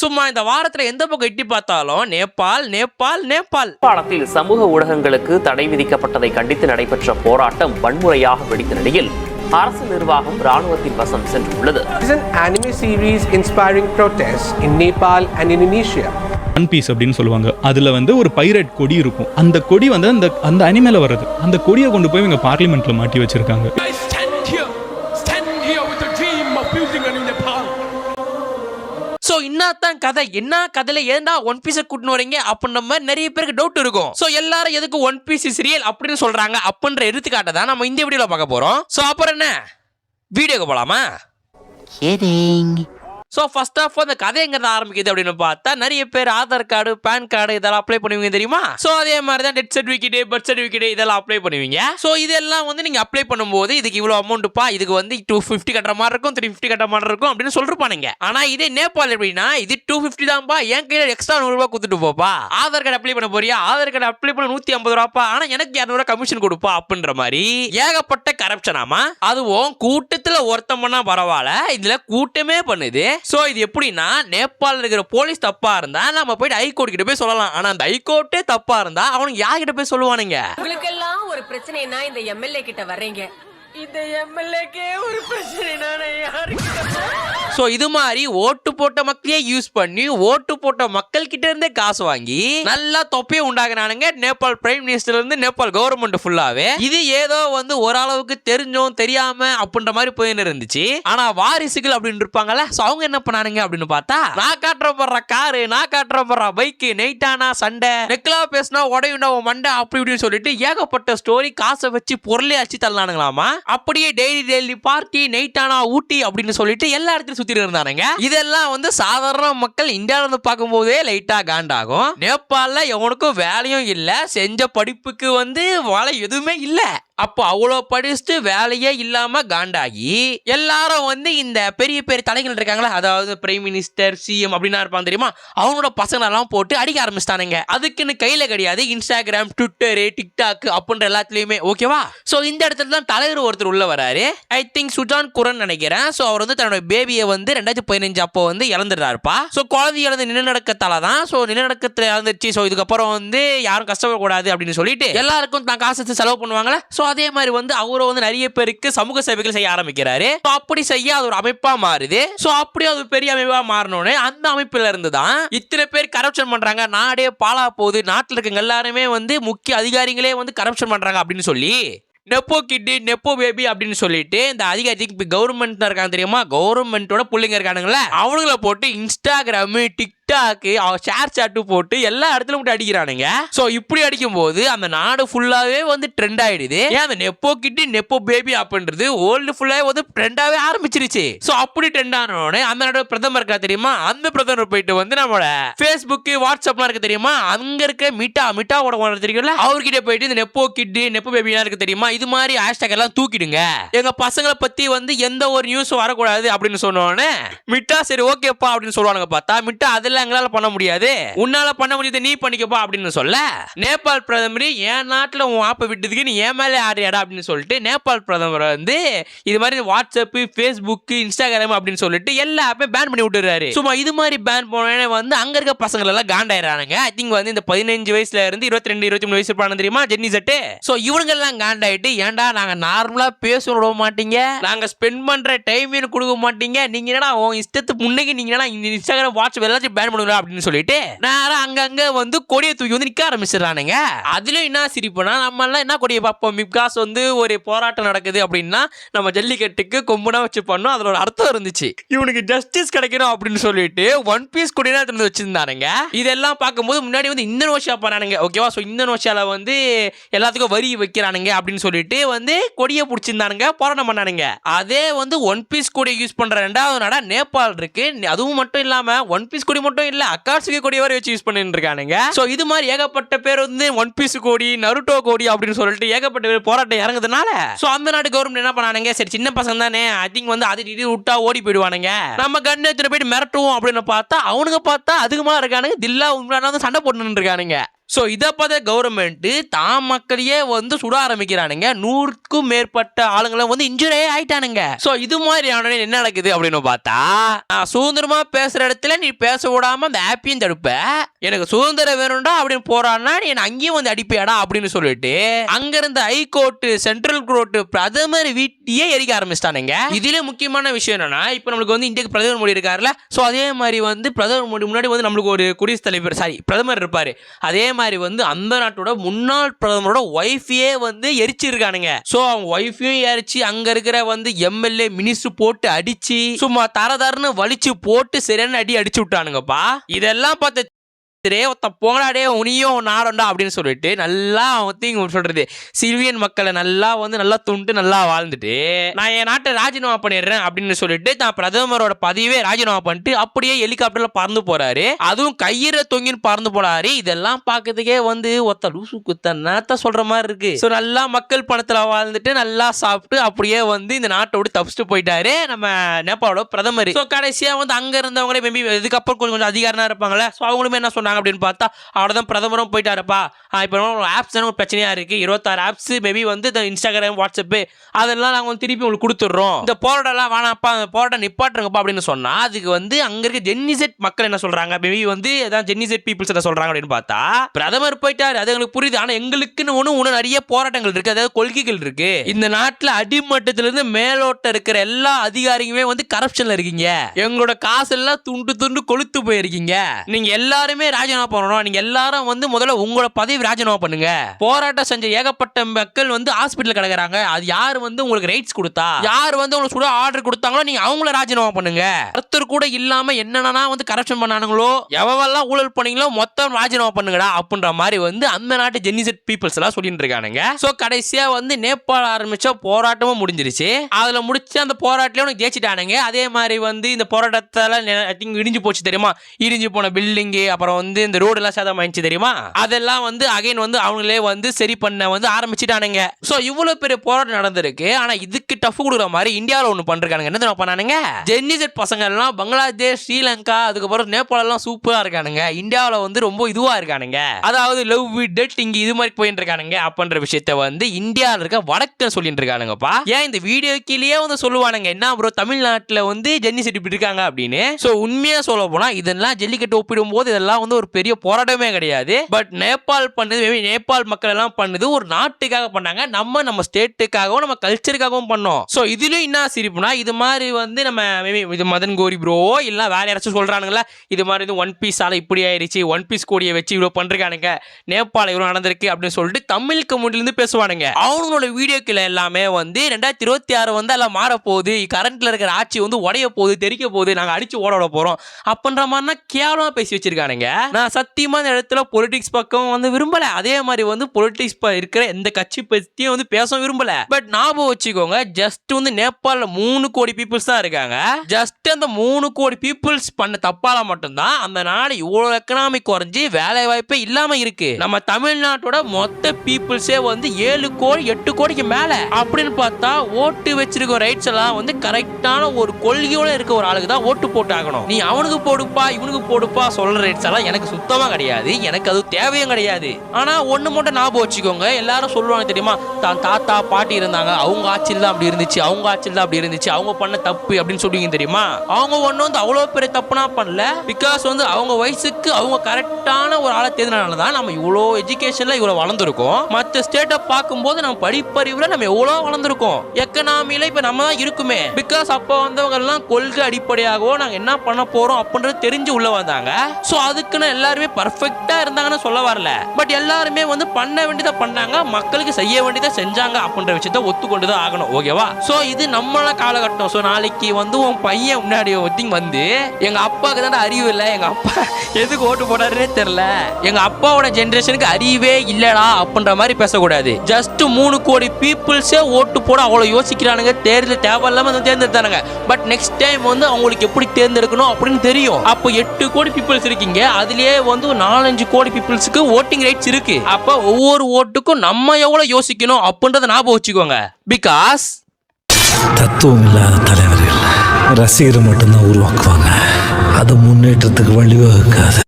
சும்மா இந்த வாரத்துல எந்த பக்கம் எட்டி பார்த்தாலும் நேபாள் நேபாள் நேபாள். நேபாளத்தில் சமூக ஊடகங்களுக்கு தடை விதிக்கப்பட்டதை கண்டித்து நடைபெற்ற போராட்டம் வன்முறையாக வெடித்த நிலையில் அரசு நிர்வாகம் ராணுவத்தின் வசம் சென்றுள்ளது. Anime series inspiring protests in Nepal and Indonesia. One piece அப்படின்னு சொல்லுவாங்க. அதுல வந்து ஒரு பைரட் கொடி இருக்கும். அந்த கொடி வந்து அந்த அந்த அனிமேல வர்றது. அந்த கொடியை கொண்டு போய் இவங்க பார்லிமெண்ட்ல மாட்டி வச்சிருக்காங்க. என்னத்தான் கதை. என்ன கதையில ஏன்டா ஒன் பீஸை கூட்டின்னு வரீங்க அப்படின்ற மாதிரி நிறைய பேருக்கு டவுட் இருக்கும். சோ எல்லாரும் எதுக்கு ஒன் பீஸ் இஸ் ரியல் அப்படின்னு சொல்றாங்க? அப்படின்ற எடுத்துக்காட்டை தான் நம்ம இந்த வீடியோல பார்க்க போறோம். சோ அப்புறம் என்ன? வீடியோக்கு போலாமா? ஸோ ஃபர்ஸ்ட் ஆஃப் அந்த கதை எங்க ஆரம்பிக்குது அப்படின்னு பார்த்தா நிறைய பேர் ஆதார் கார்டு பேன் கார்டு இதெல்லாம் அப்ளை பண்ணுவீங்க தெரியுமா? ஸோ அதே மாதிரி தான் டெத் சர்டிஃபிகேட் பர்த் சர்டிஃபிகேட் இதெல்லாம் அப்ளை பண்ணுவீங்க. ஸோ இதெல்லாம் வந்து நீங்க அப்ளை பண்ணும்போது இதுக்கு இவ்வளோ அமௌண்ட்டுப்பா இதுக்கு வந்து டூ ஃபிஃப்டி கட்டுற மாதிரி இருக்கும் த்ரீ ஃபிஃப்டி கட்டுற மாதிரி இருக்கும் அப்படின்னு சொல்லிருப்பானுங்க. ஆனால் இதே நேபாள் எப்படின்னா இது டூ ஃபிஃப்டி தான்ப்பா என் கையில் எக்ஸ்ட்ரா நூறுரூவா கொடுத்துட்டு போப்பா. ஆதார் கார்டு அப்ளை பண்ண போறியா? ஆதார் கார்டு அப்ளை பண்ண நூத்தி ஐம்பது ரூபாப்பா? ஆனால் எனக்கு இரநூறுவா கமிஷன் கொடுப்பா அப்படின்ற மாதிரி ஏகப்பட்ட கரப்ஷனாமா அதுவும் கூட்டத்தில் ஒருத்தம் பண்ணால் பரவாயில்ல இதில் கூட்டமே பண்ணுது. ஸோ இது எப்படின்னா நேபாளில் இருக்கிற போலீஸ் தப்பா இருந்தா நம்ம போயிட்டு ஹைகோர்ட் கிட்ட போய் சொல்லலாம். ஆனால் அந்த ஹைகோர்ட்டே தப்பாக இருந்தால் அவனுக்கு யார்கிட்ட போய் சொல்லுவானுங்க? உங்களுக்கெல்லாம் ஒரு பிரச்சனைனா இந்த எம்எல்ஏ கிட்ட வர்றீங்க. இந்த எம்எல்ஏக்கே ஒரு நான் யாருக்கு சோ இது மாதிரி ஓட்டு போட்ட மக்களையே யூஸ் பண்ணி ஓட்டு போட்ட மக்கள் கிட்ட இருந்தே காசு வாங்கி நல்லா தொப்பையை உண்டாகிறானுங்க நேபாள் பிரைம் மினிஸ்டர்ல இருந்து நேபாள் கவர்மெண்ட் ஃபுல்லாவே இது ஏதோ வந்து ஓரளவுக்கு தெரிஞ்சோம் தெரியாம அப்படின்ற மாதிரி போயின்னு இருந்துச்சு. ஆனா வாரிசுகள் அப்படின்னு இருப்பாங்கல்ல சோ அவங்க என்ன பண்ணானுங்க அப்படின்னு பார்த்தா நான் காட்டுறப்படுற காரு நான் காட்டுறப்படுற பைக்கு நைட்டானா சண்டை நெக்லா பேசினா உடையுண்டா மண்டை அப்படி இப்படின்னு சொல்லிட்டு ஏகப்பட்ட ஸ்டோரி காசை வச்சு பொருளே அச்சு தள்ளானுங்களாமா. அப்படியே டெய்லி டெய்லி பார்ட்டி நைட்டானா ஊட்டி அப்படின்னு சொல்லிட்டு எல்லா இடத்துலயும் சுத்திட்டு இருந்தானுங்க. இதெல்லாம் வந்து சாதாரண மக்கள் இந்தியால இருந்து பார்க்கும்போதே லைட்டா காண்டாகும் நேபாளில் எவனுக்கும் வேலையும் இல்ல. செஞ்ச படிப்புக்கு வந்து வேலை எதுவுமே இல்லை. அப்போ அவ்வளோ படிச்சுட்டு வேலையே இல்லாமல் காண்டாகி எல்லாரும் வந்து இந்த பெரிய பெரிய தலைகள் இருக்காங்களா அதாவது பிரைம் மினிஸ்டர் சிஎம் அப்படின்னா இருப்பாங்க தெரியுமா? அவனோட பசங்களெல்லாம் போட்டு அடிக்க ஆரம்பிச்சிட்டானுங்க. அதுக்குன்னு கையில் கிடையாது இன்ஸ்டாகிராம் ட்விட்டரு டிக்டாக் அப்படின்ற எல்லாத்துலேயுமே ஓகேவா ஸோ இந்த இடத்துல தான் தலைவர் ஒருத்தர் உள்ள வராரு. ஐ திங்க் சுஜான் குரன் நினைக்கிறேன். ஸோ அவர் வந்து தன்னோட பேபியை வந்து ரெண்டாயிரத்தி பதினஞ்சு அப்போ வந்து இழந்துடுறாருப்பா. ஸோ குழந்தை இழந்து நிலநடுக்கத்தால தான் ஸோ நிலநடுக்கத்துல இழந்துச்சு ஸோ இதுக்கப்புறம் வந்து யாரும் கஷ்டப்படக்கூடாது அப்படின்னு சொல்லிட்டு எல்லாருக்கும் தான் காசு செலவு பண்ணுவாங்களே. ஸோ அதே மாதிரி வந்து அவரும் வந்து நிறைய பேருக்கு சமூக சேவைகள் செய்ய ஆரம்பிக்கிறாரு. ஸோ அப்படி செய்ய அது ஒரு அமைப்பா மாறுது. ஸோ அப்படி அது பெரிய அமைப்பா மாறினோடனே அந்த அமைப்புல இருந்து தான் இத்தனை பேர் கரப்ஷன் பண்றாங்க. நாடே பாலா போகுது. நாட்டில் இருக்கவங்க எல்லாருமே வந்து முக்கிய அதிகாரிகளே வந்து கரப்ஷன் பண்றாங்க அப்படின்னு சொல்லி நெப்போ கிட்டு நெப்போ பேபி அப்படின்னு சொல்லிட்டு இந்த அதிகாரிக்கு இப்போ கவர்மெண்ட் இருக்காங்க தெரியுமா? கவர்மெண்ட்டோட பிள்ளைங்க இருக்கானுங்களே அவனுங்கள போட்டு இன்ஸ்டாகிராமு டிக்டாக்கு ஷேர் சாட்டு போட்டு எல்லா இடத்துலயும் மட்டும் அடிக்கிறானுங்க. ஸோ இப்படி அடிக்கும் போது அந்த நாடு ஃபுல்லாவே வந்து ட்ரெண்ட் ஆயிடுது. ஏன் அந்த நெப்போ கிட்டு நெப்போ பேபி அப்படின்றது வேர்ல்டு ஃபுல்லாவே வந்து ட்ரெண்டாவே ஆரம்பிச்சிருச்சு. ஸோ அப்படி ட்ரெண்ட் ஆனோடனே அந்த நாடு பிரதமர் இருக்கா தெரியுமா? அந்த பிரதமர் போயிட்டு வந்து நம்மளோட ஃபேஸ்புக்கு வாட்ஸ்அப்லாம் இருக்க தெரியுமா? அங்க இருக்க மிட்டா மிட்டாவோட ஓனர் தெரியும்ல? அவர்கிட்ட போயிட்டு இந்த நெப்போ கிட்டு நெப்போ பேபிலாம் இருக்கு தெரியுமா? இது மாதிரி ஹேஷ்டாக் எல்லாம் தூக்கிடுங்க. எங்க பசங்களை பத்தி வந்து எந்த ஒரு நியூஸும் வரக்கூடாது அப்படின்னு சொன்னோடனே மிட்டா சரி ஓகேப்பா அப்படின்னு சொல்லுவானுங்க பார்த்தா மிட்டா அதில் அதெல்லாம் எங்களால பண்ண முடியாது. உன்னால பண்ண முடியாது நீ பண்ணிக்கப்பா அப்படின்னு சொல்ல. நேபாள் பிரதமர் என் நாட்டுல உன் ஆப்பை விட்டதுக்கு நீ ஏன் மேலே ஆடுறியாடா அப்படின்னு சொல்லிட்டு நேபாள் பிரதமர் வந்து இது மாதிரி வாட்ஸ்அப் ஃபேஸ்புக் இன்ஸ்டாகிராம் அப்படின்னு சொல்லிட்டு எல்லா ஆப்பையும் பேன் பண்ணி விட்டுறாரு சும்மா இது மாதிரி பேன் போனே வந்து அங்க இருக்க பசங்க எல்லாம் காண்டாயிரானுங்க ஐ திங்க் வந்து இந்த பதினஞ்சு வயசுல இருந்து இருபத்தி ரெண்டு இருபத்தி மூணு வயசு இருப்பானு தெரியுமா? ஜென்னி சட்டு சோ இவனுங்க எல்லாம் காண்டாயிட்டு ஏன்டா நாங்க நார்மலா பேச விட மாட்டீங்க? நாங்க ஸ்பெண்ட் பண்ற டைம் கொடுக்க மாட்டீங்க. நீங்க என்னடா உன் இஷ்டத்துக்கு முன்னைக்கு நீங்க என்னடா இந்த இன்ஸ்டாகிராம் வாட்ஸ்அப் எல்லாத்தையும் பேன் பண்ணுவீங்க அப்படின்னு சொல்லிட்டு நேரம் அங்கங்க வந்து கொடியை தூக்கி வந்து நிக்க ஆரம்பிச்சிடறானுங்க. அதுலயும் என்ன சிரிப்புனா நம்ம எல்லாம் என்ன கொடியை பார்ப்போம்? பிகாஸ் வந்து ஒரு போராட்டம் நடக்குது அப்படின்னா நம்ம ஜல்லிக்கட்டுக்கு கொம்புனா வச்சு பண்ணோம். அதுல ஒரு அர்த்தம் இருந்துச்சு. இவனுக்கு ஜஸ்டிஸ் கிடைக்கணும் அப்படின்னு சொல்லிட்டு ஒன் பீஸ் கொடினா வந்து வச்சிருந்தானுங்க. இதெல்லாம் பார்க்கும்போது முன்னாடி வந்து இந்தோனேஷியா பண்ணானுங்க. ஓகேவா ஸோ இந்தோனேஷியால வந்து எல்லாத்துக்கும் வரி வைக்கிறானுங்க அப்படின்னு சொல்லிட்டு வந்து கொடியை பிடிச்சிருந்தானுங்க போராட்டம் பண்ணானுங்க. அதே வந்து ஒன் பீஸ் கொடி யூஸ் பண்ற ரெண்டாவது நாடா நேபாள் இருக்கு. அதுவும் மட்டும் இல்லாம ஒன் பீஸ் கொடி மட்டும் இல்ல அக்காட்சுகி கொடி வரை வச்சு யூஸ் பண்ணிட்டு இருக்கானுங்க ஸோ இது மாதிரி ஏகப்பட்ட பேர் வந்து ஒன் பீஸ் கோடி நருட்டோ கோடி அப்படின்னு சொல்லிட்டு ஏகப்பட்ட பேர் போராட்டம் இறங்குறதுனால ஸோ அந்த நாடு கவர்மெண்ட் என்ன பண்ணானுங்க? சரி சின்ன பசங்க தானே ஐ திங்க் வந்து அது இது விட்டா ஓடி போயிடுவானுங்க. நம்ம கண்ணு எடுத்துட்டு போயிட்டு மிரட்டுவோம் அப்படின்னு பார்த்தா அவனுங்க பார்த்தா அதுக்கு இருக்கானுங்க. தில்லா உண்மையான வந்து சண்டை போட்டுன்னு இருக்கானுங்க ஸோ இதை பார்த்த கவர்மெண்ட்டு தான் மக்களையே வந்து சுட ஆரம்பிக்கிறானுங்க. நூறுக்கும் மேற்பட்ட ஆளுங்களை வந்து இன்ஜுரே ஆயிட்டானுங்க. ஸோ இது மாதிரி ஆனோடனே என்ன நடக்குது அப்படின்னு பார்த்தா நான் சுதந்திரமா பேசுற இடத்துல நீ பேச விடாம அந்த ஆப்பையும் தடுப்ப. எனக்கு சுதந்திரம் வேணும்டா அப்படின்னு போறான்னா நீ என்னை அங்கேயும் வந்து அடிப்பியாடா அப்படின்னு சொல்லிட்டு அங்க இருந்த சென்ட்ரல் கோர்ட்டு பிரதமர் வீட்டையே எரிக்க ஆரம்பிச்சிட்டானுங்க. இதுல முக்கியமான விஷயம் என்னன்னா இப்போ நம்மளுக்கு வந்து இந்தியாக்கு பிரதமர் மோடி இருக்காருல்ல. ஸோ அதே மாதிரி வந்து பிரதமர் மோடி முன்னாடி வந்து நம்மளுக்கு ஒரு குடியரசுத் தலைவர் சாரி பிரதமர் இருப்பாரு. அதே மாதிரி வந்து அந்த நாட்டோட முன்னாள் பிரதமரோட ஒய்ஃபையே வந்து எரிச்சிருக்கானுங்க. ஸோ அவங்க ஒய்ஃபையும் எரிச்சு அங்க இருக்கிற வந்து எம்எல்ஏ மினிஸ்டர் போட்டு அடிச்சு சும்மா தர தரன்னு வலிச்சு போட்டு சரியான அடி அடிச்சு விட்டானுங்கப்பா. இதெல்லாம் பார்த்து டே ஒருத்த போங்கடாடே உனியும் நாடண்டா அப்படின்னு சொல்லிட்டு நல்லா வந்து இங்க சொல்றது. சிறுவியன் மக்களை நல்லா வந்து நல்லா துண்டு நல்லா வாழ்ந்துட்டு நான் என் நாட்டை ராஜினாமா பண்ணிடுறேன் அப்படின்னு சொல்லிட்டு தான் பிரதமரோட பதவியே ராஜினாமா பண்ணிட்டு அப்படியே ஹெலிகாப்டர்ல பறந்து போறாரு. அதுவும் கையிற தொங்கின்னு பறந்து போறாரு. இதெல்லாம் பார்க்கறதுக்கே வந்து ஒத்த லூசு குத்த நேத்த சொல்ற மாதிரி இருக்கு. ஸோ நல்லா மக்கள் பணத்துல வாழ்ந்துட்டு நல்லா சாப்பிட்டு அப்படியே வந்து இந்த நாட்டை விட்டு தப்பிச்சுட்டு போயிட்டாரு நம்ம நேபாளோட பிரதமர். ஸோ கடைசியா வந்து அங்க இருந்தவங்களே மேபி இதுக்கப்புறம் கொஞ்சம் கொஞ்சம் அதிகாரமா இருப்பாங்களே ஸோ அவங்களுமே என்ன சொன்னாங்க? அப்படின்னு பார்த்தா அவ்வளோதான் பிரதமரும் போயிட்டாருப்பா. இப்போ ஆப்ஸ் தானே ஒரு பிரச்சனையாக இருக்குது இருபத்தாறு ஆப்ஸ் மேபி வந்து இந்த இன்ஸ்டாகிராம் வாட்ஸ்அப்பு அதெல்லாம் நாங்கள் வந்து திருப்பி உங்களுக்கு கொடுத்துட்றோம். இந்த போராட்டம்லாம் வேணாப்பா அந்த போராட்டம் நிப்பாட்டுங்கப்பா அப்படின்னு சொன்னால் அதுக்கு வந்து அங்கே இருக்க ஜென்னிசெட் மக்கள் என்ன சொல்கிறாங்க மேபி வந்து ஏதாவது ஜென்னிசெட் பீப்புள்ஸ் என்ன சொல்கிறாங்க அப்படின்னு பார்த்தா பிரதமர் போயிட்டார். அது எங்களுக்கு புரியுது. ஆனால் எங்களுக்குன்னு ஒன்று ஒன்று நிறைய போராட்டங்கள் இருக்குது அதாவது கொள்கைகள் இருக்குது இந்த நாட்டில் அடிமட்டத்திலிருந்து மேலோட்டம் மேலோட்ட இருக்கிற எல்லா அதிகாரிகளுமே வந்து கரப்ஷனில் இருக்கீங்க. எங்களோட காசெல்லாம் துண்டு துண்டு கொளுத்து போயிருக்கீங்க. நீங்கள் எல்லாருமே ராஜினாமா பண்ணணும். நீங்க எல்லாரும் வந்து முதல்ல உங்களோட பதவி ராஜினாமா பண்ணுங்க. போராட்டம் செஞ்ச ஏகப்பட்ட மக்கள் வந்து ஹாஸ்பிட்டல் கிடக்குறாங்க. அது யார் வந்து உங்களுக்கு ரைட்ஸ் கொடுத்தா? யார் வந்து உங்களுக்கு சுட ஆர்டர் கொடுத்தாங்களோ நீங்க அவங்கள ராஜினாமா பண்ணுங்க. ஒருத்தர் கூட இல்லாம என்னென்னா வந்து கரப்ஷன் பண்ணானுங்களோ எவெல்லாம் ஊழல் பண்ணீங்களோ மொத்தம் ராஜினாமா பண்ணுங்கடா அப்படின்ற மாதிரி வந்து அந்த நாட்டு ஜெனிசெட் பீப்புள்ஸ் எல்லாம் சொல்லிட்டு இருக்கானுங்க. சோ கடைசியா வந்து நேபாள் ஆரம்பிச்ச போராட்டமும் முடிஞ்சிருச்சு. அதுல முடிச்சு அந்த போராட்டத்துல உனக்கு ஜெயிச்சிட்டானுங்க. அதே மாதிரி வந்து இந்த போராட்டத்தால இடிஞ்சு போச்சு தெரியுமா? இடிஞ்சு போன பில்டிங்கு அப்புறம் வந்து இந்த ரோடு எல்லாம் சேதம் ஆயிடுச்சு தெரியுமா? அதெல்லாம் வந்து அகைன் வந்து அவங்களே வந்து சரி பண்ண வந்து ஆரம்பிச்சிட்டானுங்க. சோ இவ்வளவு பெரிய போராட்டம் நடந்திருக்கு. ஆனா இதுக்கு டஃப் கொடுக்குற மாதிரி இந்தியாவில் ஒன்று பண்ணிருக்கானுங்க. என்ன பண்ணானுங்க? ஜென்னிசெட் பசங்க எல்லாம் பங்களாதேஷ் ஸ்ரீலங்கா அதுக்கப்புறம் நேபாளம்லாம் எல்லாம் சூப்பரா இருக்கானுங்க. இந்தியாவில் வந்து ரொம்ப இதுவா இருக்கானுங்க. அதாவது லவ் டெட் இங்க இது மாதிரி போயிட்டு இருக்கானுங்க. அப்படின்ற விஷயத்த வந்து இந்தியாவில் இருக்க வடக்கு சொல்லிட்டு இருக்கானுங்கப்பா. ஏன் இந்த வீடியோ கீழே வந்து சொல்லுவானுங்க என்ன ப்ரோ தமிழ்நாட்டில் வந்து ஜென்னிசெட் இப்படி இருக்காங்க அப்படின்னு. ஸோ உண்மையா சொல்ல போனா இதெல்லாம் ஜல்லிக்கட்டு ஒப்பிடும் போது இதெல்லாம் வந்து ஒரு பெரிய போராட்டமே கிடையாது. பட் நேபாள் பண்ணது maybe நேபாள் மக்கள் எல்லாம் பண்ணது ஒரு நாட்டுக்காக பண்ணாங்க. நம்ம நம்ம ஸ்டேட்டுக்காகவும் நம்ம கல்ச்சருக்காகவும் பண்ணோம். ஸோ இதுலயும் என்ன சிரிப்புனா இது மாதிரி வந்து நம்ம மேபி இது மதன் கோரி ப்ரோ இல்லை வேற யாராச்சும் சொல்றானுங்களா? இது மாதிரி வந்து ஒன் பீஸ் ஆல இப்படி ஆயிருச்சு ஒன் பீஸ் கோடியை வச்சு இவ்வளோ பண்ணிருக்கானுங்க நேபாள இவ்வளோ நடந்திருக்கு அப்படின்னு சொல்லிட்டு தமிழ் கம்யூனில பேசுவானுங்க. அவங்களோட வீடியோக்கள் எல்லாமே வந்து ரெண்டாயிரத்தி இருபத்தி ஆறு வந்து எல்லாம் மாறப்போகுது. போகுது கரண்ட்ல இருக்கிற ஆட்சி வந்து உடைய போகுது தெரிக்க போகுது. நாங்கள் அடிச்சு ஓட விட போகிறோம் அப்படின்ற மாதிரினா கேவலமாக பேசி வச்சிருக்கானுங்க. நான் சத்தியமா இந்த இடத்துல பொலிட்டிக்ஸ் பக்கம் வந்து விரும்பல. அதே மாதிரி வந்து பொலிட்டிக்ஸ் இருக்கிற எந்த கட்சி பத்தியும் வந்து பேச விரும்பல. பட் ஞாபகம் வச்சுக்கோங்க ஜஸ்ட் வந்து நேபாளில் மூணு கோடி பீப்புள்ஸ் தான் இருக்காங்க. ஜஸ்ட் அந்த மூணு கோடி பீப்புள்ஸ் பண்ண தப்பால மட்டும்தான் அந்த நாடு இவ்வளவு எக்கனாமிக் குறைஞ்சி வேலை வாய்ப்பே இல்லாம இருக்கு. நம்ம தமிழ்நாட்டோட மொத்த பீப்புள்ஸே வந்து ஏழு கோடி எட்டு கோடிக்கு மேல. அப்படின்னு பார்த்தா ஓட்டு வச்சிருக்க ரைட்ஸ் எல்லாம் வந்து கரெக்டான ஒரு கொள்கையோட இருக்க ஒரு ஆளுக்கு தான் ஓட்டு போட்டு ஆகணும் நீ அவனுக்கு போடுப்பா இவனுக்கு போடுப்பா சொல்ற ரைட்ஸ் எல்லாம் எனக்கு சுத்தமாக கிடையாது எனக்கு அது தேவையும் கிடையாது. ஆனால் ஒன்று மட்டும் ஞாபகம் வச்சுக்கோங்க. எல்லாரும் சொல்லுவாங்க தெரியுமா? தான் தாத்தா பாட்டி இருந்தாங்க. அவங்க ஆட்சியில் தான் அப்படி இருந்துச்சு அவங்க ஆட்சியில் தான் அப்படி இருந்துச்சு அவங்க பண்ண தப்பு அப்படின்னு சொல்லுவீங்க தெரியுமா? அவங்க ஒன்று வந்து அவ்வளோ பெரிய தப்புனா பண்ணல. பிகாஸ் வந்து அவங்க வயசுக்கு அவங்க கரெக்டான ஒரு ஆளை தேர்ந்தனால தான் நம்ம இவ்வளோ எஜுகேஷன்ல இவ்வளோ வளர்ந்துருக்கோம். மற்ற ஸ்டேட்டை பார்க்கும்போது நம்ம படிப்பறிவில் நம்ம எவ்வளோ வளர்ந்துருக்கோம். எக்கனாமியில இப்ப நம்ம தான் இருக்குமே. பிகாஸ் அப்போ வந்தவங்க எல்லாம் கொள்கை அடிப்படையாகவோ நாங்கள் என்ன பண்ண போறோம் அப்படின்றது தெரிஞ்சு உள்ள வந்தாங்க. ஸோ அதுக்குன்னு எல்லாருமே பர்ஃபெக்டா இருந்தாங்கன்னு சொல்ல வரல. பட் எல்லாருமே வந்து பண்ண வேண்டியதை பண்ணாங்க மக்களுக்கு செய்ய வேண்டியதை செஞ்சாங்க அப்படின்ற விஷயத்த ஒத்துக்கொண்டு தான் ஆகணும் ஓகேவா ஸோ இது நம்மள காலகட்டம். ஸோ நாளைக்கு வந்து உன் பையன் முன்னாடி ஒருத்திங் வந்து எங்க அப்பாவுக்கு தான் அறிவு இல்லை. எங்க அப்பா எதுக்கு ஓட்டு போடாருன்னே தெரியல. எங்க அப்பாவோட ஜென்ரேஷனுக்கு அறிவே இல்லடா அப்படின்ற மாதிரி பேசக்கூடாது. ஜஸ்ட் மூணு கோடி பீப்புள்ஸே ஓட்டு போட அவ்வளோ யோசிக்கிறானுங்க. தேர்தல் தேவையில்லாம வந்து தேர்ந்தெடுத்தானுங்க. பட் நெக்ஸ்ட் டைம் வந்து அவங்களுக்கு எப்படி தேர்ந்தெடுக்கணும் அப்படின்னு தெரியும். அப்போ எட்டு கோடி பீப்புள்ஸ் இருக்கீங்க. அதுலயே வந்து நாலஞ்சு கோடி பீப்புள்ஸ்க்கு ஓட்டிங் ரைட்ஸ் இருக்கு. அப்ப ஒவ்வொரு ஓட்டுக்கும் நம்ம எவ்வளவு யோசிக்கணும் அப்படின்றத ஞாபகம் வச்சுக்கோங்க. பிகாஸ் தத்துவம் இல்லாத தலைவர்கள் ரசிகரை மட்டும்தான் உருவாக்குவாங்க. அது முன்னேற்றத்துக்கு வழிவகுக்காது.